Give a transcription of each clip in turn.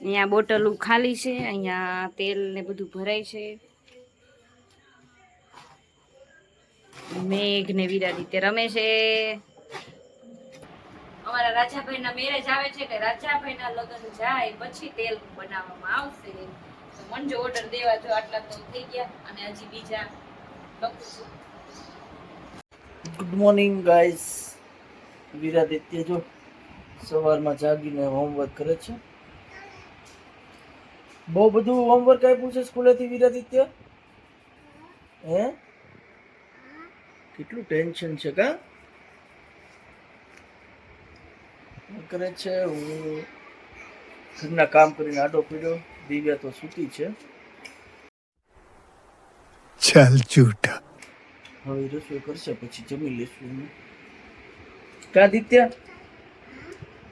અહીંયા બોટલું ખાલી છે, અહીંયા તેલ ને બધું ભરાય છે. મેઘ ને વિરાદિત્ય રમે છે. અમારા રાજાભાઈના મેરેજ આવે છે કે રાજાભાઈ ના લગ્ન જાય, પછી તેલ બનાવવામાં આવશે. મન જો ઓર્ડર દેવા જો આટલા તો થઈ ગયા અને હજી બીજા ગુડ મોર્નિંગ ગાઈસ વિરાદિત્ય જો સવારમાં જાગીને હોમવર્ક કરે છે. બહુ બધું હોમવર્ક આપ્યું છે સ્કૂલેથી વિરાદિત્ય હે? કેટલું ટેન્શન છે કા? કરે છે? હું ઘરના કામ કરીને આડો પીડ્યો. દિવ્યા તો સૂતી છે. ચાલ જૂઠા. હવે રસોઈ કરશે પછી જમી લેશું કા દિત્યા?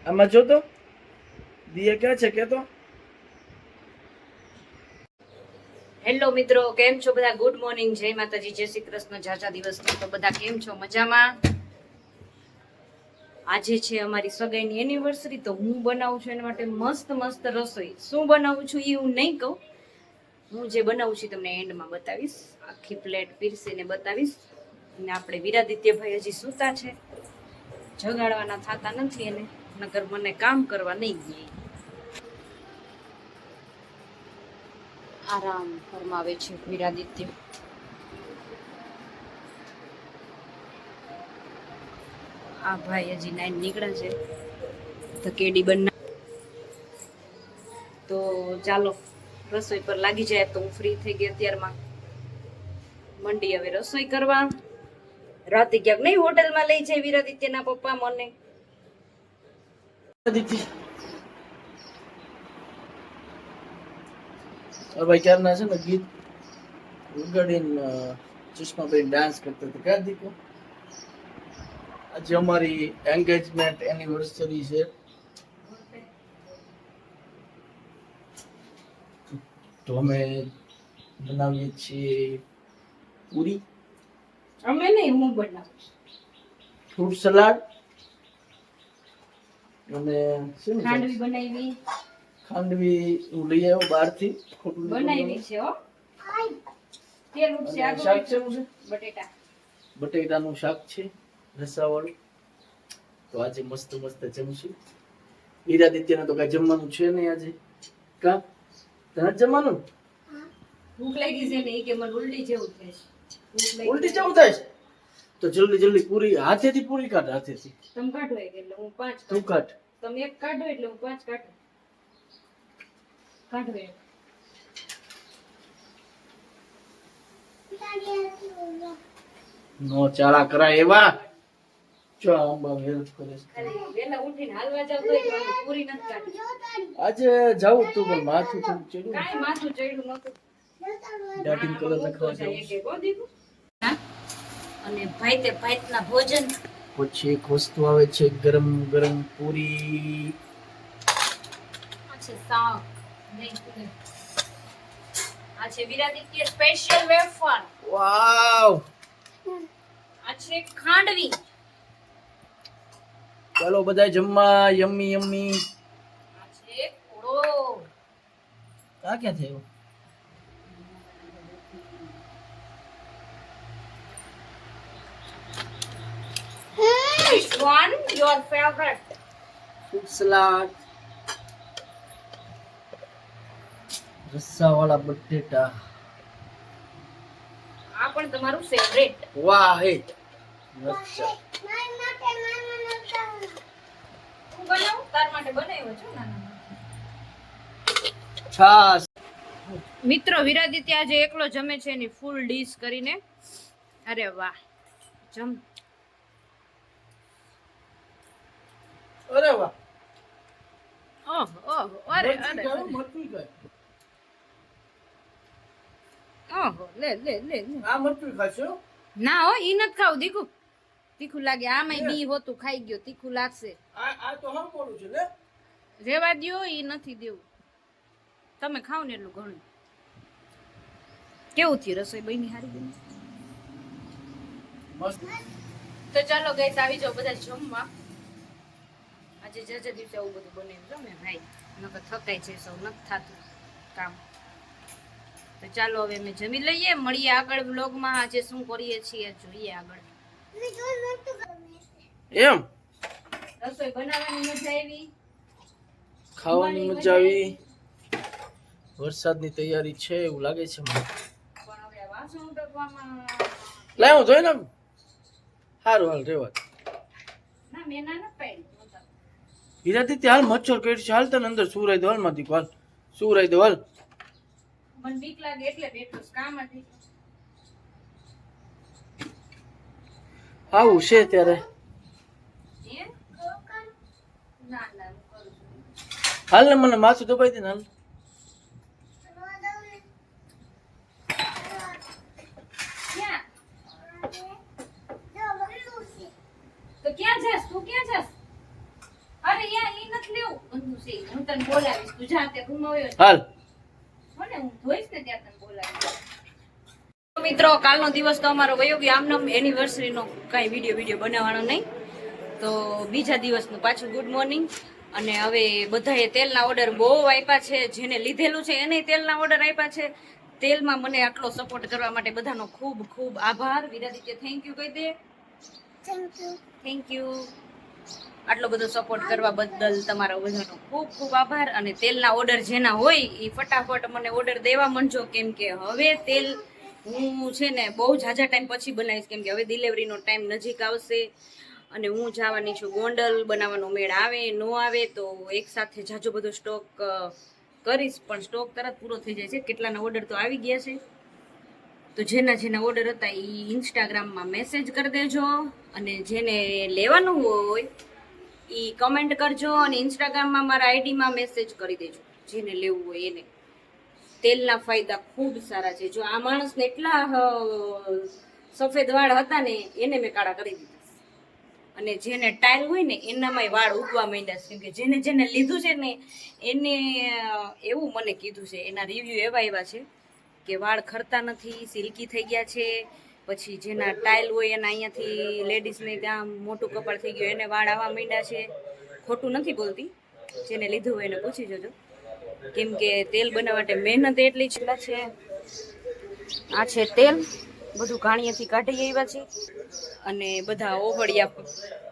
આમાં જોતો દિયા ક્યાં છે? કે તો હેલો મિત્રો, કેમ છો બધા? ગુડ મોર્નિંગ જય માતાજી, જય શ્રી કૃષ્ણ. જાજા દિવસ તો બધા કેમ છો? મજામાં? આજે છે અમારી સગાઈની એનિવર્સરી તો હું બનાવું છું એના માટે મસ્ત મસ્ત રસોઈ. શું બનાવું છું એ હું નહીં કહું. હું જે બનાવું છું તમને એન્ડમાં બતાવીશ. આખી પ્લેટ પીરસીને બતાવીશ. અને આપણે વિરાદિત્યભાઈ હજી સૂતા છે. જગાડવાના થતા નથી એને. નગર મને કામ કરવા નહીં દે. આરામ ફરમાવે છે વિરાદિત્ય આ ભાઈ હજી નાઈન નીકળે છે. તો કેડી બના તો ચાલો, રસોઈ પર લાગી જાય તો હું ફ્રી થઈ ગઈ અત્યારમાં. મંડી હવે રસોઈ કરવા. રાતે ક્યાંક નહીં હોટલમાં લઈ જાય વિરાદિત્યના પપ્પા મને દિત્ય હવે ભાઈ ક્યારના છે ને ગીત? ઉગાડીને અ, ચશ્માબેન ડાન્સ કરતા હતા. ક્યાં દીકો આજે અમારી એન્ગેજમેન્ટ એનિવર્સરી છે. તો અમે બનાવીએ છીએ પૂરી. અમે નહીં હું બનાવું ફ્રૂટ સલાડ. અને ખાંડવી બનાવી. ખાંડવી હું લઈ આવ્યો બહારથી ખોટું બનાવી છે હો. તેલ ઉઠશે અને શાક છે શું છે? બટેટા. બટેટાનું શાક છે રસાવાળું. તો આજે મસ્ત મસ્ત જમશું. હીરાદિત્યને તો કઈ જમવાનું છે નહીં આજે. કા? તને જમવાનું? ભૂખ લાગી છે ને કે મને ઉલટી જેવું થાય છે. ઉલટી જેવું થાય છે? તો જલ્દી જલ્દી પૂરી હાથેથી પૂરી કાઢ હાથેથી. તમે કાઢો એટલે હું પાંચ તું કાઢ. તમે એક કાઢો એટલે હું પાંચ કાઢું. કાઢો એક નો ચાળા કરાય એવા? જો આંબા હેલ્પ કરે વેલા ઉઠીને હાલવા જાવ તો પૂરી ન કાઢી. આજે જાવ તું પણ માથું થોડું ચડ્યું. કાઈ માથું ચડ્યું નતું ડાટિંગ કલર લખવા. હા? અને ભાઈ તે ભાઈના ભોજન. પછી એક વસ્તુ આવે છે ગરમ ગરમ પૂરી. આ છે શાક પૂરી. આ છે વિરાદિત્ય સ્પેશિયલ વેફર વાવ આ છે ખાંડવી ચાલો બધા જમવા યમ્મી યમ્મી આ છે કોળો આ ક્યાં થયું Which one? Your favorite? Fruit salad રસ્સાવાળા બટેટા. આ પણ તમારું ફેવરેટ વાહ હે અચ્છા બનાવું? તાર માટે બનાવ્યો છું નાના છાસ મિત્રો વિરાદિત્ય આજે એકલો જમે છે એની ફૂલ ડીશ કરીને. અરે વાહ જમ. અરે વાહ. ઓહ ઓહ અરે અરે. ઓહો લે લે લે લે. આ મરચું ખાશો? ના હો ઈ નથી ખાવું. દીકુ તીખું લાગે. આમાંય બી હોતું ખાઈ ગયો. તીખું લાગશે. આ આ તો હમ બોલું છે ને રેવા દ્યો ઈ નથી દેવું. તમે ખાવ ને એટલું ઘણું. કેવું થયું રસોઈ બની હારી તો ચાલો ગઈસ આવી જાઓ બધા જમવા. આજે જજે દિવસે આવું બધું બને જો ભાઈ. નકર થકાઈ છે સૌ નથી થતું કામ. તો ચાલો હવે અમે જમી લઈએ. મળીએ આગળ બ્લોગમાં આજે શું કરીએ છીએ જોઈએ આગળ. એમ? રસોઈ બનાવવાની મજા આવી? ખાવાની મજા આવી. વરસાદની તૈયારી છે એવું લાગે છે મને. લાય હું જોઈ ને સારું હાલ રેવા હીરાથી હાલ મચ્છર કર્યું છે. હાલ તને અંદર સુરાઈ દો હાલમાંથી હાલ. સુરાઈ દો હાલ. મને બીક લાગે એટલે બેઠો કામ હતી આવું છે ત્યારે હાલ ને મને માથું દબાઈ દે ને હાલ. ક્યાં? જાસ? તું ક્યાં જાસ? અરે યા ઈ નથી લેવું. બંધુ છે. હું તને બોલાવીશ. તું જા તે રૂમ હાલ. હું જોઈશ ને ત્યાં તને બોલાવીશ મિત્રો કાલનો દિવસ તો અમારો વયો ગયો આમનામ એનિવર્સરીનો કાંઈ વીડિયો વીડિયો બનાવવાનો નહીં. તો બીજા દિવસનું પાછું ગુડ મોર્નિંગ અને હવે બધાએ તેલના ઓર્ડર બહુ આપ્યા છે જેને લીધેલું છે એને તેલના ઓર્ડર આપ્યા છે. તેલમાં મને આટલો સપોર્ટ કરવા માટે બધાનો ખૂબ ખૂબ આભાર. વિરાદિત્ય થેન્ક યુ કહી દે. થેન્ક યુ આટલો બધો સપોર્ટ કરવા બદલ તમારા બધાનો ખૂબ ખૂબ આભાર અને તેલના ઓર્ડર જેના હોય એ ફટાફટ મને ઓર્ડર દેવા માંડજો. કેમ કે હવે તેલ હું છે ને બહુ ઝાઝા ટાઈમ પછી બનાવીશ. કેમ કે હવે ડિલિવરીનો ટાઈમ નજીક આવશે અને હું જવાની છું ગોંડલ. બનાવવાનો મેળ આવે, ન આવે તો એક સાથે ઝાઝો બધો સ્ટોક કરીશ. પણ સ્ટોક તરત પૂરો થઈ જાય છે. કેટલાના ઓર્ડર તો આવી ગયા છે. તો જેના જેના ઓર્ડર હતા એ ઇન્સ્ટાગ્રામમાં મેસેજ કરી દેજો. અને જેને લેવાનું હોય એ કમેન્ટ કરજો અને ઇન્સ્ટાગ્રામમાં મારા આઈડીમાં મેસેજ કરી દેજો. જેને લેવું હોય એને. તેલના ફાયદા ખૂબ સારા છે. જો આ માણસને એટલા સફેદ વાળ હતા ને, એને મેં કાળા કરી દીધા. અને જેને ટાઈલ હોય ને, એનામાંય વાળ ઉગવા માંડ્યા છે. કે જેને જેને લીધું છે ને, એને એવું મને કીધું છે. એના રિવ્યૂ એવા એવા છે કે વાળ ખરતા નથી, સિલ્કી થઈ ગયા છે. પછી જેના ટાઇલ હોય એના અહીંયાથી લેડીઝને ત્યાં મોટું કપાળ થઈ ગયું, એને વાળ આવવા માંડ્યા છે. ખોટું નથી બોલતી, જેને લીધું હોય એને પૂછી જજો. કેમ કે તેલ બનાવવા માટે મહેનત એટલી છેલ્લા છે. આ છે તેલ, બધું ઘાણીએથી કાઢી આવ્યા છે અને બધા ઓવળિયા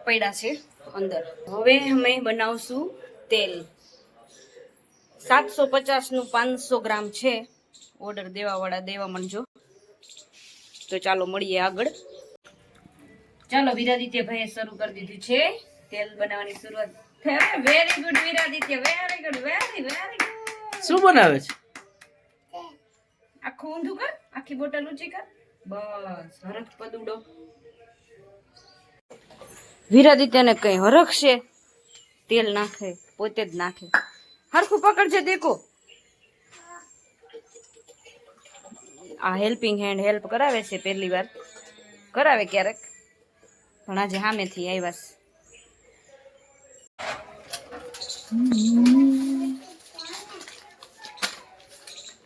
પડ્યા છે અંદર. હવે અમે બનાવશું તેલ. સાતસો પચાસનું પાંચસો ગ્રામ છે. ઓર્ડર દેવાવાળા દેવા માંડજો. તો ચાલો મળીએ આગળ. ચાલો વિરાદિત્ય ભાઈએ શરૂ કરી દીધું છે. તેલ બનાવવાની શરૂઆત very good Viraditya. Very good very very good શું બનાવે છે? આખું ઊંધું કર. આખી બોટલ ઊંચી કર. બસ હરખ પદુડો વિરાદિત્યને કઈ હરખ છે? તેલ નાખે પોતે જ નાખે. હરખું પકડજે દેખો. આ હેલ્પિંગ હેન્ડ હેલ્પ કરાવે છે પહેલી વાર. કરાવે ક્યારેક? પણ આજે સામેથી આવ્યા છે.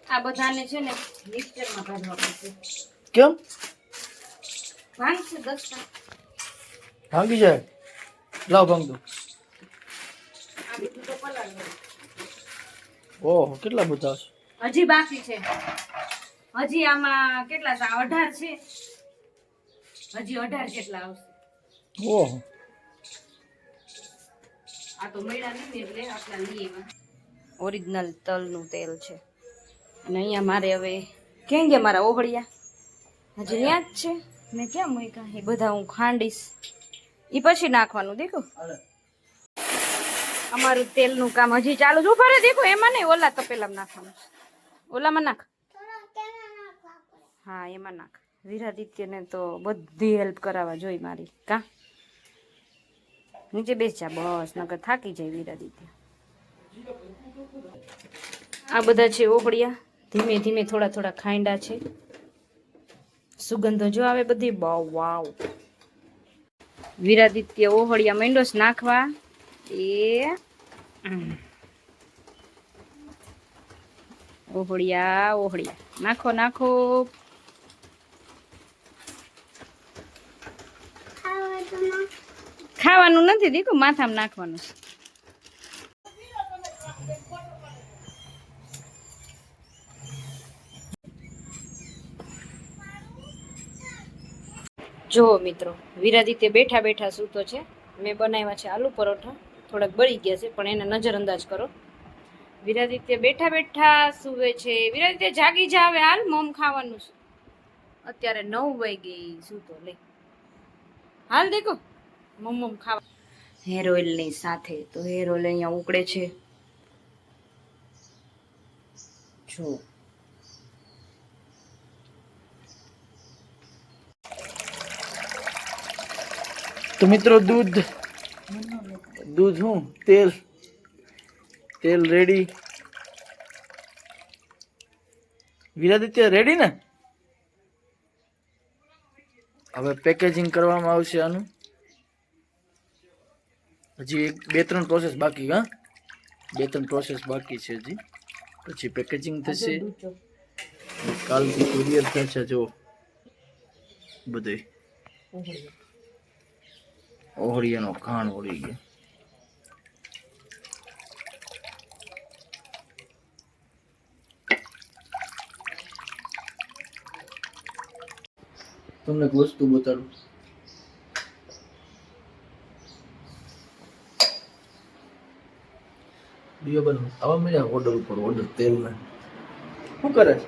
આ બધાને છે ને મિક્સચરમાં કાઢવા પડશે. કેમ? ભાંગ દસ ભાંગી જાય? લાવ ભાંગ દો. આ બીજું તો પલાળવાનું. ઓહો કેટલા બધા છે? હજી બાકી છે. હજી આમાં કેટલા છે? અઢાર છે. હજી અઢાર કેટલા આવશે? ઓહો. આ તો મળ્યા નથી એટલે આટલા લઈએ ઓરિજિનલ તલનું તેલ છે. અને અહીંયા મારે હવે કેમ ગયા મારા ઓગળિયા? હજી ત્યાં જ છે? મેં ક્યાં મૂક્યા? એ બધા હું ખાંડીશ. એ પછી નાખવાનું દેખો. અમારું તેલનું કામ હજી ચાલુ જ ઊભા રે દેખો એમાં નહીં ઓલા તપેલામાં નાખવાનું ઓલામાં નાખ. હા, એમાં નાખ. વિરાદિત્યને તો બધી હેલ્પ કરાવવા જોઈ મારી. કા? નીચે બેસ જા બસ, નકર થાકી જાય વિરાદિત્ય. આ બધા છે ઓગળિયા. ધીમે ધીમે થોડા થોડા ખાંડા છે. સુગંધો જો આવે બધી બહુ વાવ. વિરાદિત્ય ઓહળિયા મેંડોસ નાખવા. એ. ઓહળિયા ઓહળિયા નાખો નાખો. ખાવાનું નથી દીકુ, માથામાં નાખવાનું. જુઓ મિત્રો વિરાદિત્ય બેઠા બેઠા સૂતો છે. મેં બનાવ્યા છે આલુ પરોઠા. થોડાક બળી ગયા છે, પણ એને નજર અંદાજ કરો વિરાદિત્ય બેઠા બેઠા સૂવે છે. વિરાદિત્ય જાગી જાવે, હાલ મોમ ખાવાનું અત્યારે નવ વાગી ગઈ સૂતો લઈ હાલ દેખો. મમ મમ ખાવા. હેર ઓઇલની સાથે તો હેર ઓઇલ અહીંયા ઉકળે છે. જો. તો મિત્રો દૂધ દૂધ હું? તેલ. તેલ રેડી વિરાદિત્ય રેડી ને? હવે પેકેજિંગ કરવામાં આવશે આનું. હજી એક બે ત્રણ પ્રોસેસ બાકી હા? બે ત્રણ પ્રોસેસ બાકી છે હજી. પછી પેકેજિંગ થશે. કાલથી કુરિયર થશે જો બધે. ઓહળિયાનો ખાણ ઓળી ગયો. તમને એક વસ્તુ બતાડું. દિયો બન આવા મળ્યા ઓર્ડર ઉપર ઓર્ડર તેલ ના શું કરે છે?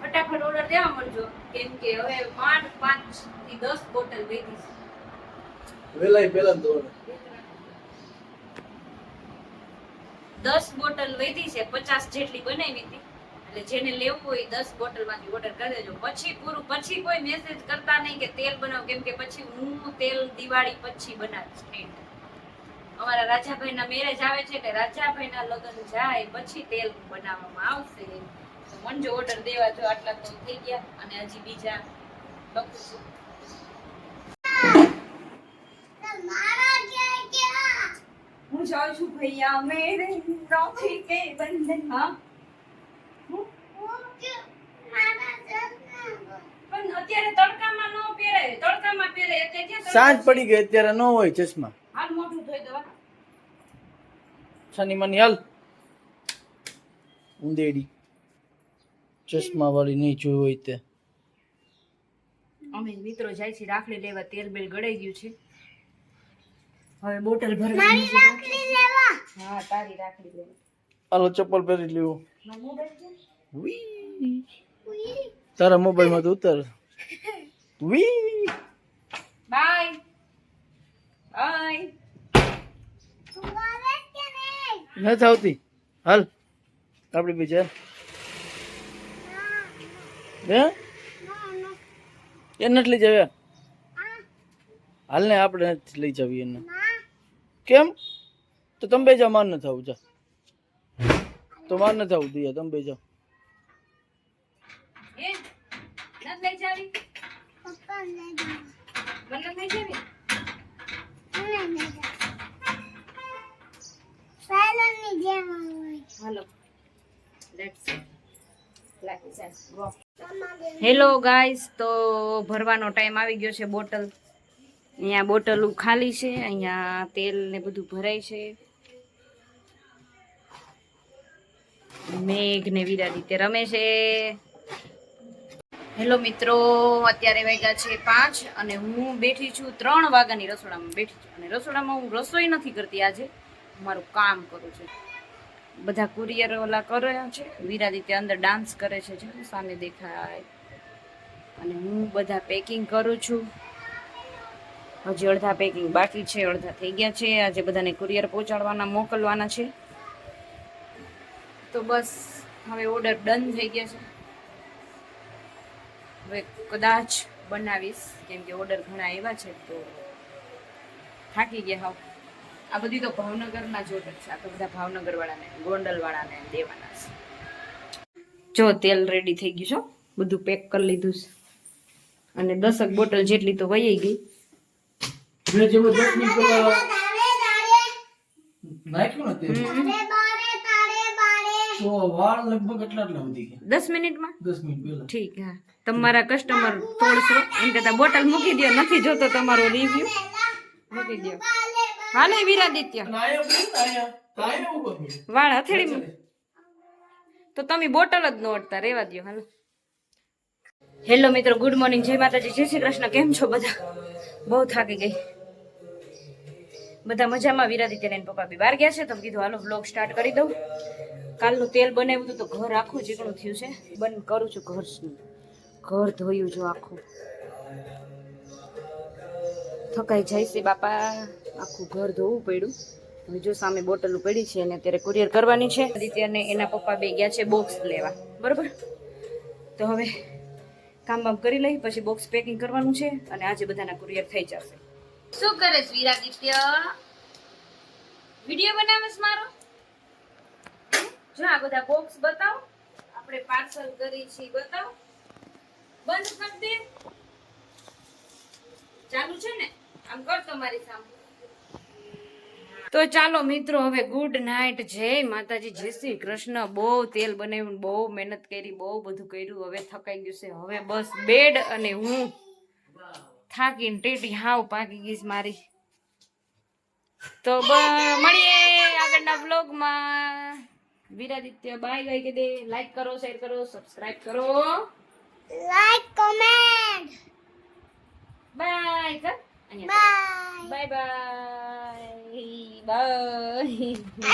ફટાફટ ઓર્ડર દેવા મળજો. કેમ કે હવે પાંચ પાંચથી દસ બોટલ વેચી છે. વેલાય પેલા તો દસ બોટલ વધી છે, પચાસ જેટલી બનાવી હતી. એટલે જેને લેવું હોય દસ બોટલમાંથી ઓર્ડર કરી દેજો. પછી પૂરું, પછી કોઈ મેસેજ કરતા નહીં કે તેલ બનાવો, કેમ કે પછી હું તેલ દિવાળી પછી બનાવીશ અમારા અમારા રાજાભાઈના મેરેજ આવે છે એટલે રાજાભાઈના લગ્ન જાય, પછી તેલ બનાવવામાં આવશે. મંજો ઓર્ડર દેવા જો આટલા તો થઈ ગયા અને હજી બીજા લખું છું. હું જાઉં છું ભૈયા મેરે રાખી કે બંધન. હા? પણ અત્યારે તડકામાં ન પહેરાય તડકામાં પહેરે એટલે ક્યાં સાંજ પડી ગઈ અત્યારે ન હોય ચશ્મા. હાલ મોઢું ધોઈ દવા શનિ મની હાલ. ઉંદેડી. ચશ્મા વાળી નહીં જોઈ હોય તે. અમે મિત્રો જાય છે રાખડી લેવા તેલ બેલ ગળાઈ ગયું છે. હવે બોટલ ભરવાની છે હા તારી રાખડી લેવા હાલો ચપ્પલ પહેરી લેવો મારો તારા મોબાઈલમાં તો ઉતર. વી બાય. બાય. નથી આવતી. હાલ. આપડી બીજા હે? એ નથી લઈ જવે હાલ ને આપણે લઈ જવી એને. કેમ? તો તમે બે જાઓ માર ન થવું જા. તો માર ન થવું દઈએ તમે બે જાઓ. હેલો. ગાઈસ તો ભરવાનો ટાઈમ આવી ગયો છે બોટલ. અહીંયા બોટલ ખાલી છે, અહીંયા તેલ ને બધું ભરાય છે. મેઘ ને વિરા રીતે રમે છે. હેલો મિત્રો, અત્યારે વાગ્યા છે પાંચ અને હું બેઠી છું ત્રણ વાગ્યાની રસોડામાં. બેઠી છું અને રસોડામાં હું રસોઈ નથી કરતી આજે, મારું કામ કરું છું. બધા કુરિયર ઓલા કર્યા છે વિરાદિત્ય અંદર ડાન્સ કરે છે સામે દેખાય. અને હું બધા પેકિંગ કરું છું. હજી અડધા પેકિંગ બાકી છે, અડધા થઈ ગયા છે. આજે બધાને કુરિયર પહોંચાડવાના મોકલવાના છે. તો બસ, હવે ઓર્ડર ડન થઈ ગયા છે. હવે કદાચ બનાવીશ, કેમ કે ઓર્ડર ઘણા એવા છે, તો થાકી ગયા હાવ. આ બધી તો ભાવનગરના જ ઓર્ડર છે. આ તો બધા ભાવનગર વાળાને ગોંડલ વાળાને દેવાના છે. જો તેલ રેડી થઈ ગયું છે બધું પેક કરી લીધું છે. અને દસક બોટલ જેટલી તો વહી ગઈ. મેં જેવો દસ મિનિટ પહેલા નાખ્યું ને તો વાળ લગભગ એટલા એટલા વધી ગયા. દસ મિનિટમાં? દસ મિનિટ પહેલા. ઠીક હા. તમારા કસ્ટમર તોડશો. એમ કરતા બોટલ મૂકી દો નથી જોતો તમારો રિવ્યુ મૂકી દો હાલે વિરાદિત્ય. વાળ હથેળી તો તમે બોટલ જ ન અડતા રેવા દ્યો હાલો. હેલો મિત્રો ગુડ મોર્નિંગ. જય માતાજી. જય શ્રી કૃષ્ણ. કેમ છો બધા? બહુ થાકી ગઈ. બધા મજામાં? વિરાદિત્ય ને એના પપ્પા બી બહાર ગયા છે તો કીધું, હાલો બ્લોગ સ્ટાર્ટ કરી દઉં. કાલનું તેલ બનાવ્યું હતું તો ઘર આખું ચીકણું થયું છે. બંધ કરું છું ઘર ઘર ધોયું જો આખું. થકાઈ જાય છે બાપા. આખું ઘર ધોવું પડ્યું. હવે જો સામે બોટલ પડી છે અને અત્યારે કુરિયર કરવાની છે. આદિત્ય અને એના પપ્પા બે ગયા છે બોક્સ લેવા. બરાબર? તો હવે કામ બામ કરી લઈ, પછી બોક્સ પેકિંગ કરવાનું છે અને આજે બધાના કુરિયર થઈ જશે. શું કરે છે વિરાદિત્ય વિડિયો બનાવેશ મારો? જો આ બધા બોક્સ બતાવો. આપણે પાર્સલ કરી છે બતાવો. બંધ કરી દે. ચાલુ છે ને? આમ કર તમારી સામે. તો ચાલો મિત્રો, હવે ગુડ નાઇટ જય માતાજી, જય શ્રી કૃષ્ણ. બહુ તેલ બનાવ્યું બહુ મહેનત કરી, બહુ બધું કર્યું. હવે થકાઈ ગયું છે. હવે બસ બેડ અને હું થાકીને ટેટી હાવ પાકી ગઈ મારી. તો મળીએ આગળના બ્લોગમાં વિરાદિત્ય બાય બાય કે દે લાઈક કરો શેર કરો સબસ્ક્રાઇબ કરો. લાઈક કોમેન્ટ બાય કર Bye. Bye bye bye